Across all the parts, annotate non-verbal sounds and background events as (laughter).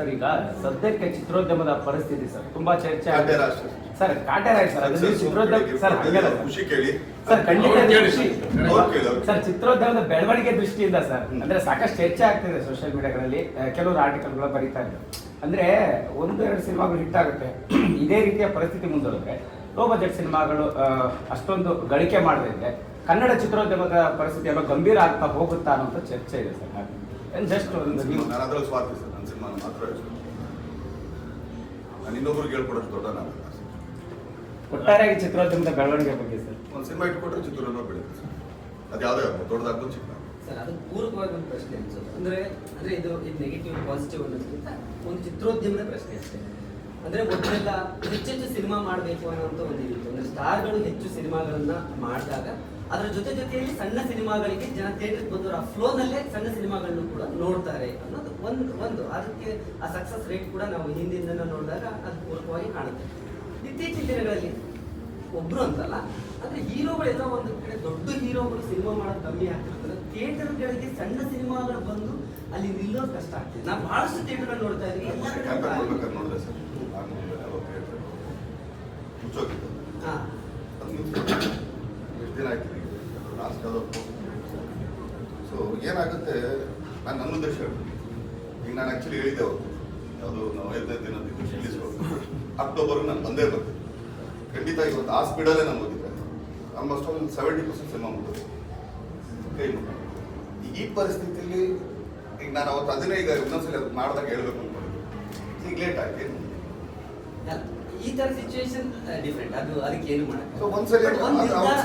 Sir ಈಗ ಸದ್ಯಕ್ಕೆ ಚಿತ್ರೋದ್ಯಮದ ಪರಿಸ್ಥಿತಿ ಸರ್ ತುಂಬಾ ಚರ್ಚೆ ಆಗಿದೆ. ಸರ್. ಕಾಟೆ ಆಯ್ತು ಸರ್ ಅದು ನೀವು ಚಿತ್ರೋದ್ಯಮ ಸರ್ ಹಂಗಲ್ಲ. ಖುಷಿ ಕೇಳಿ. ಸರ್ ಖಂಡಿತ ಖುಷಿ. ಸರ್ ಚಿತ್ರೋದ್ಯಮದ ಬೆಳವಣಿಗೆ ದೃಷ್ಟಿಯಿಂದ ಸರ್ ಅಂದ್ರೆ ಸಾಕಷ್ಟು ಚರ್ಚೆ ಆಗ್ತಿದೆ ಸೋಷಿಯಲ್ ಮೀಡಿಯಾಗಳಲ್ಲಿ ಕೆಲವರು ಆರ್ಟಿಕಲ್ಗಳು ಬರೀತಾ ಇದ್ದಾರೆ. ಅಂದ್ರೆ ಒಂದು ಎರಡು ಸಿನಿಮಾಗಳು ಹಿಟ್ ಆಗುತ್ತೆ. (clears throat) ಇದೇ ರೀತಿಯ ಪರಿಸ್ಥಿತಿ ಮುಂದುವರೆದ್ರೆ ಲೋ ಬಜೆಟ್ ಸಿನಿಮಾಗಳು ಅಷ್ಟೊಂದು ಗಳಿಕೆ ಮಾಡದಿದ್ರೆ ಕನ್ನಡ ಚಿತ್ರೋದ್ಯಮದ ಪರಿಸ್ಥಿತಿ ಎಲ್ಲ ಗಂಭೀರ ಆಗ್ತಾ ಹೋಗುತ್ತಾ ಅನ್ನೋ ಚರ್ಚೆ ಇದೆ ಸರ್. ಜಸ್ಟ್ ಒಂದು ನೀವು ಸರ್. ನನ್ನ ಸಿನಿಮಾ ಮಾತ್ರ ಹೇಳ್ತೀನಿ. ನಾನು ಇನ್ನೊಬ್ರಿಗೆ ಹೇಳ್ಕೊಡೋಷ್ಟು ದೊಡ್ಡ ನಾನು. ಒಟ್ಟಾರೆಯಾಗಿ ಚಿತ್ರೋದ್ಯಮದ ಬೆಳವಣಿಗೆ ಬಗ್ಗೆ ಸರ್? ಒಂದು ಸಿನಿಮಾ ಇಟ್ಕೊಟ್ರೆ ಚಿತ್ರೋದ್ಯಮ ಬೆಳೆಯುತ್ತೆ ಸರ್. ಅದು ಯಾವುದೇ ಆಗ್ಬೋದು ದೊಡ್ಡದಾಗ್ಬೋದು ಚಿಕ್ಕ ಸರ್ ಅದು ಪೂರಕವಾಗಿ ಒಂದು ಪ್ರಶ್ನೆ ಅನ್ಸುತ್ತೆ ಅಂದ್ರೆ ಅಂದ್ರೆ ಇದು ಇದು ನೆಗೆಟಿವ್ ಪಾಸಿಟಿವ್ ಅನ್ನೋದಕ್ಕಿಂತ ಒಂದು ಚಿತ್ರೋದ್ಯಮದ ಪ್ರಶ್ನೆ ಅಷ್ಟೇ. ಅಂದ್ರೆ ಮೊದಲೆಲ್ಲ ಹೆಚ್ಚೆಚ್ಚು ಸಿನಿಮಾ ಮಾಡಬೇಕು ಅನ್ನೋಂಥ ಒಂದು ಇತ್ತು ಅಂದ್ರೆ ಸ್ಟಾರ್ಗಳು ಹೆಚ್ಚು ಸಿನಿಮಾಗಳನ್ನ ಮಾಡಿದಾಗ ಅದರ ಜೊತೆ ಜೊತೆಯಲ್ಲಿ ಸಣ್ಣ ಸಿನಿಮಾಗಳಿಗೆ ಜನ ಥಿಯೇಟರ್ ಬಂದವರು ಆ ಫ್ಲೋನಲ್ಲೇ ಸಣ್ಣ ಸಿನಿಮಾಗಳನ್ನು ಕೂಡ ನೋಡ್ತಾರೆ ಅನ್ನೋದು ಒಂದು ಒಂದು. ಅದಕ್ಕೆ ಆ ಸಕ್ಸಸ್ ರೇಟ್ ಕೂಡ ನಾವು ಹಿಂದಿನ ನೋಡಿದಾಗ ಅದು ಪೂರ್ವವಾಗಿ ಕಾಣುತ್ತೆ. ಇತ್ತೀಚಿನ ದಿನಗಳಲ್ಲಿ ಒಬ್ರು ಅಂತಲ್ಲ ಅಂದ್ರೆ ಹೀರೋಗಳೆಲ್ಲ ಒಂದು ಕಡೆ ದೊಡ್ಡ ಹೀರೋಗಳು ಸಿನಿಮಾ ಮಾಡೋದು ಕಮ್ಮಿ ಆಗ್ತಿರ್ತದೆ ಥಿಯೇಟರ್ಗಳಿಗೆ ಸಣ್ಣ ಸಿನಿಮಾಗಳು ಬಂದು ಅಲ್ಲಿ ನಿಲ್ಲೋದು ಕಷ್ಟ ಆಗ್ತದೆ. ನಾವು ಬಹಳಷ್ಟು ಥಿಯೇಟರ್ ನೋಡ್ತಾ ಇದ್ವಿ ಎಲ್ಲ ಅದು ಸೊ ಏನಾಗುತ್ತೆ? ನಾನು ನನ್ನ ಉದ್ದೇಶ ಹೇಳ್ತೀನಿ. ಈಗ ನಾನು ಆ್ಯಕ್ಚುಲಿ ಹೇಳಿದ್ದೆ ಅವರು ಯಾವುದು ನಾವು ಐದನೇ ದಿನ ಅಕ್ಟೋಬರ್ ನಾನು ಬಂದೇ ಬರ್ತೀನಿ. ಖಂಡಿತ ಇವತ್ತು ಆ ಸ್ಪೀಡಲ್ಲೇ ನಾನು ಓದಿದ್ದೆ. ಆಲ್ಮೋಸ್ಟ್ ಒಂದು ಸೆವೆಂಟಿ ಪರ್ಸೆಂಟ್ ಸಿನಿಮಾ ಮುಗಿದು ಕೈ ಮುಗಿದು ಈ ಪರಿಸ್ಥಿತಿಯಲ್ಲಿ ಈಗ ನಾನು ಅವತ್ತು ಅದನ್ನೇ ಈಗ ಇನ್ನೊಂದ್ಸಲ ಅದು ಮಾಡಿದಾಗ ಹೇಳ್ಬೇಕು ಅನ್ಕೊಂಡಿದ್ದೆ ಈಗ ಲೇಟ್ ಆಯ್ತು ಏನು? ಈ ತರ ಸಿಚುವೇಶನ್ ಡಿಫ್ರೆಂಟ್ ಅದು ಅದಕ್ಕೆ ಏನು ಸೊ ಒಂದ್ಸಲಿ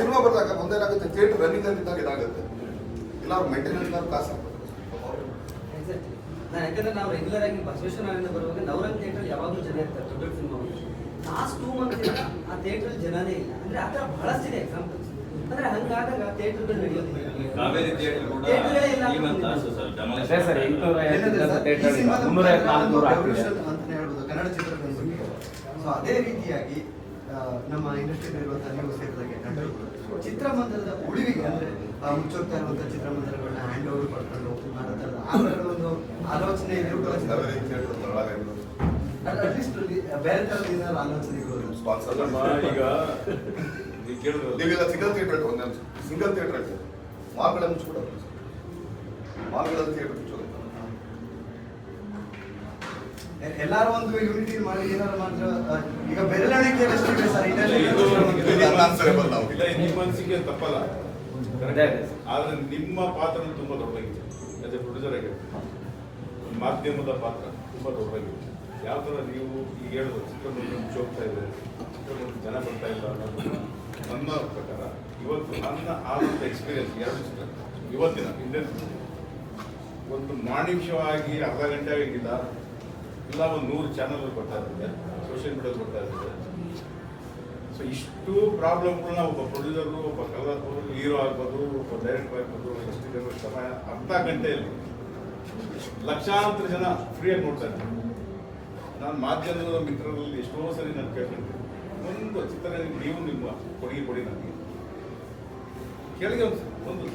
ಸಿನಿಮಾ ಬಂದಾಗ ಒಂದೇನಾಗುತ್ತೆ? ಥಿಯೇಟರ್ ರನ್ನಿಂಗ್ ಅಂತಿದ್ದಾಗ ಇದಾಗುತ್ತೆ. ಇಲ್ಲ ಅವ್ರು ಮೇಂಟೆನೆನ್ಸ್ ಕಾಸು ಹಾಕ್ಬೇಕು. ನಾನು ಯಾಕಂದ್ರೆ ನಾವು ರೆಗ್ಯುಲರ್ ಆಗಿ ಬಸವೇಶ್ವರನಿಂದ ಬರುವಾಗ ನವರಂಗ್ ಥಿಯೇಟರ್ ಯಾವಾಗಲೂ ಜನ ಇರ್ತಾರೆ ದೊಡ್ಡ ಸಿನಿಮಾ ಲಾಸ್ಟ್ ಟೂ ಮಂತ್ಸ್ ಆ ಥಿಯೇಟರ್ ಜನನೇ ಇಲ್ಲ. ಅಂದ್ರೆ ಆ ಥರ ಬಹಳಷ್ಟಿದೆ ಎಕ್ಸಾಂಪಲ್ಸ್ ಅಂದ್ರೆ ಹಂಗಾದಾಗ ಥಿಯೇಟರ್ಗಳು ನಡೆಯೋದಿಲ್ಲ. ಕಾವೇರಿ ಥಿಯೇಟರ್ ಕೂಡ ಮಂತ್ ಅದೇ ಸರ್ ಎಂಟುನೂರ ಥಿಯೇಟರ್ ಮುನ್ನೂರ ನಾಲ್ಕುನೂರ ಅಂತಾನೆ ಹೇಳ್ಬೋದು ಕನ್ನಡ ಚಿತ್ರರಂಗಕ್ಕೆ ಸೊ ಅದೇ ರೀತಿಯಾಗಿ ನಮ್ಮ ಇಂಡಸ್ಟ್ರಿ ಇರುವಂತಹ ನೀವು ಸೇರಿದಾಗೆ ಚಿತ್ರಮಂದಿರದ ಉಳಿವಿಗೆ ಅಂದ್ರೆ ಮುಚ್ಚೋಗ್ತಾ ಇರುವಂತಹ ಚಿತ್ರಮಂದಿರಗಳನ್ನ ಹ್ಯಾಂಡ್ ಓವರ್ ಪಡ್ಕೊಂಡು ಹೋಗಿ ಥರದ ಆ ಥರದ ಒಂದು ಆಲೋಚನೆ ಅಟ್ಲೀಸ್ಟ್ ಬೇರೆ ಥರದ ಏನಾದ್ರು ಆಲೋಚನೆಗಳು ಸ್ಪಾನ್ಸರ್ ಅಲ್ಲಮ್ಮ ಈಗ (laughs) ನೀವು ಕೇಳಿದ್ರು ನೀವೆಲ್ಲ ಸಿಂಗಲ್ ಥಿಯೇಟರ್ ಒಂದೇ ಸಿಂಗಲ್ ಥಿಯೇಟರ್ ಆಯ್ತು ಮಾಲ್ಗಳ ಮುಚ್ಚಿಬಿಡೋದು ಮಾಲ್ಗಳಲ್ಲಿ ಥಿಯೇಟರ್ ಮುಚ್ಚೋದು. ಎಲ್ಲಾರು ಒಂದು ಯೂನಿಟಿ ಮಾಡಿ ಏನಾದ್ರು ಮಾತ್ರ ಈಗ ಬೆರಳಿಕೆ ಸರ್ ಇದೆ ನಿಮ್ಮ ಮನಸ್ಸಿಗೆ ತಪ್ಪಲ್ಲ. ಆದ್ರೆ ನಿಮ್ಮ ಪಾತ್ರ ತುಂಬಾ ದೊಡ್ಡದಾಗಿದೆ. ಆಸ್ ಎ ಪ್ರೊಡ್ಯೂಸರ್ ಆಗಿ. ಮಾಧ್ಯಮದ ಪಾತ್ರ ತುಂಬಾ ದೊಡ್ಡದಾಗಿದೆ. ಯಾವ ಥರ ನೀವು ಈಗ ಹೇಳಿದ್ರು ಚಿತ್ರದುರ್ಗ ಮುಚ್ಚೋಗ್ತಾ ಇದೆ ಚಿತ್ರದುರ್ಗ ಜನ ಬರ್ತಾ ಇಲ್ಲ ಅನ್ನೋದನ್ನ ನನ್ನ ಪ್ರಕಾರ ಇವತ್ತು ನನ್ನ ಆದಂಥ ಎಕ್ಸ್ಪೀರಿಯನ್ಸ್ ಎರಡು ಚಿತ್ರ. ಇವತ್ತಿನ ಇಂಡಿಯನ್ ಒಂದು ಆಗಿ ಅರ್ಧ ಗಂಟೆ ಆಗಿಲ್ಲ. ಇಲ್ಲ, ಒಂದು ನೂರು ಚಾನಲ್ ಬರ್ತಾ ಇರ್ತದೆ ಸೋಷಿಯಲ್ ಮೀಡಿಯಾದಲ್ಲಿ ಬರ್ತಾ ಇರ್ತದೆ ಸೊ ಇಷ್ಟು ಪ್ರಾಬ್ಲಮ್ಗಳನ್ನ ಒಬ್ಬ ಪ್ರೊಡ್ಯೂಸರು, ಒಬ್ಬ ಕಲಾವಿದರು ಹೀರೋ ಆಗ್ಬೋದು, ಒಬ್ಬ ಡೈರೆಕ್ಟರ್ ಆಗ್ಬೋದು ಎಷ್ಟು ಜನ ಸಮಯ ಅರ್ಧ ಗಂಟೆಯಲ್ಲಿ ಲಕ್ಷಾಂತರ ಜನ ಫ್ರೀಯಾಗಿ ನೋಡ್ತಾ ಇದ್ದಾರೆ. ನಾನು ಮಾಧ್ಯಮದ ಮಿತ್ರರಲ್ಲಿ ಎಷ್ಟೋ ಸರಿ ನಾನು ಕೇಳ್ಕೊಂತೀನಿ ಒಂದು ಚಿತ್ರ ನೀವು ನಿಮ್ಮ ಕೊಡುಗೆ ಕೊಡಿ ನನಗೆ. ಕೆಳಗೆ ಒಂದು ಒಂದು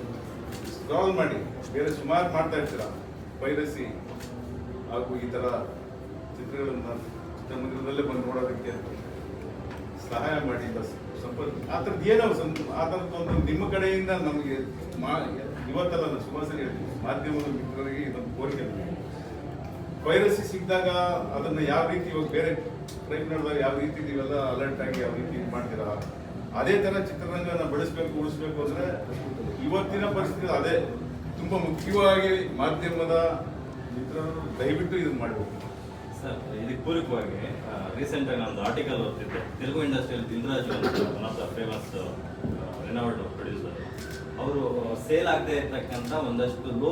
ಸ್ಕ್ರಾಲ್ ಮಾಡಿ. ಬೇರೆ ಸುಮಾರು ಮಾಡ್ತಾ ಇರ್ತೀರ? ಪೈರಸಿ ಹಾಗೂ ಈ ಥರ ಚಿತ್ರಗಳನ್ನು ಚಿತ್ರಮಂದಿರದಲ್ಲೇ ಬಂದು ನೋಡೋದಕ್ಕೆ ಸಹಾಯ ಮಾಡಿ ಬಸ್ ಸಂಪರ್ಕ, ಆ ಥರದ್ದು ಏನೋ ಆ ಥರದ್ದು ಒಂದು ನಿಮ್ಮ ಕಡೆಯಿಂದ ನಮಗೆ ಮಾ, ಇವತ್ತಲ್ಲ ನಾನು ಸರಿ ಹೇಳ್ತೀನಿ, ಮಾಧ್ಯಮದ ಮಿತ್ರರಿಗೆ ಇದೊಂದು ಕೋರಿಕೆ. ವೈರಸ್ ಸಿಕ್ಕಿದಾಗ ಅದನ್ನು ಯಾವ ರೀತಿ ಇವಾಗ ಬೇರೆ ಟ್ರೈನ್ ಯಾವ ರೀತಿ ನೀವೆಲ್ಲ ಅಲರ್ಟ್ ಆಗಿ ಯಾವ ರೀತಿ ಮಾಡ್ತೀರಾ? ಅದೇ ಥರ ಚಿತ್ರರಂಗನ ಬಳಸಬೇಕು, ಉಳಿಸ್ಬೇಕು ಅಂದರೆ ಇವತ್ತಿನ ಪರಿಸ್ಥಿತಿ ಅದೇ. ತುಂಬ ಮುಖ್ಯವಾಗಿ ಮಾಧ್ಯಮದ ಮಿತ್ರರು ದಯವಿಟ್ಟು ಇದನ್ನು ಮಾಡಬೇಕು. ಸರ್ ಇದಕ್ಕೆ ಪೂರಕವಾಗಿ ರೀಸೆಂಟ್ ಆಗಿ ನಾನು ಆರ್ಟಿಕಲ್ ಓದ್ತಿದ್ದೆ ತೆಲುಗು ಇಂಡಸ್ಟ್ರಿಯಲ್ಲಿ ದಿಲ್ರಾಜು ಅಂತ one of the famous renowned producer ಅವರು ಸೇಲ್ ಆಗದೆ ಇರ್ತಕ್ಕಂಥ ಒಂದಷ್ಟು ಲೋ